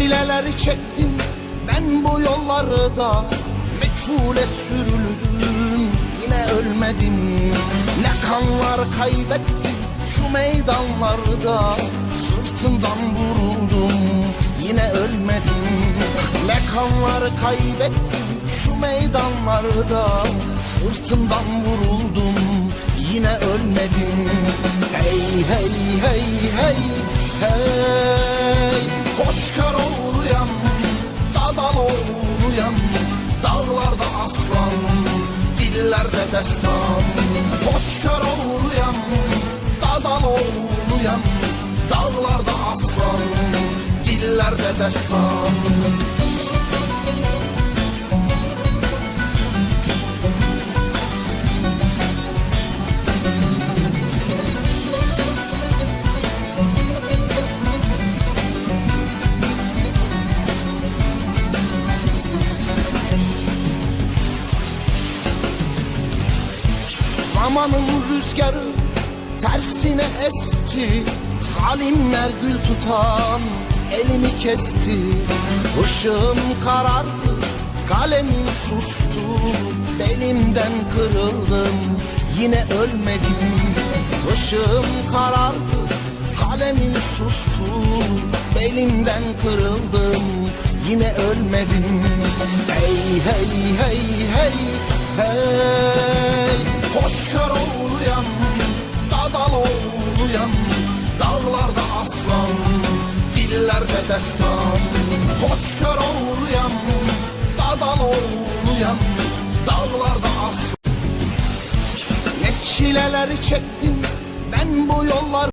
çileleri çektim ben bu yollarda Meçhule sürüldüm yine ölmedim. Ne kanlar kaybettim şu meydanlarda. Sırtından vuruldum yine ölmedim. Ne kanlar kaybettim şu meydanlarda. Sırtından vuruldum yine ölmedim. Hey hey hey hey Dillerde destan Koçkar oğluyam Dadal oğluyam Dağlarda aslan Dillerde destan Zamanın rüzgarı tersine esti. Zalimler gül tutan elimi kesti. Işığım karardı kalemim sustu. Belimden kırıldım yine ölmedim. Işığım karardı kalemim sustu. Belimden kırıldım yine ölmedim. Hey hey hey hey hey Koçkar oğluyam Dadal oğluyam Dağlarda aslan Dillerde destan. Koçkar oğluyam Dadal oğluyam Dağlarda aslan. Ne çileleri çektim ben bu yollar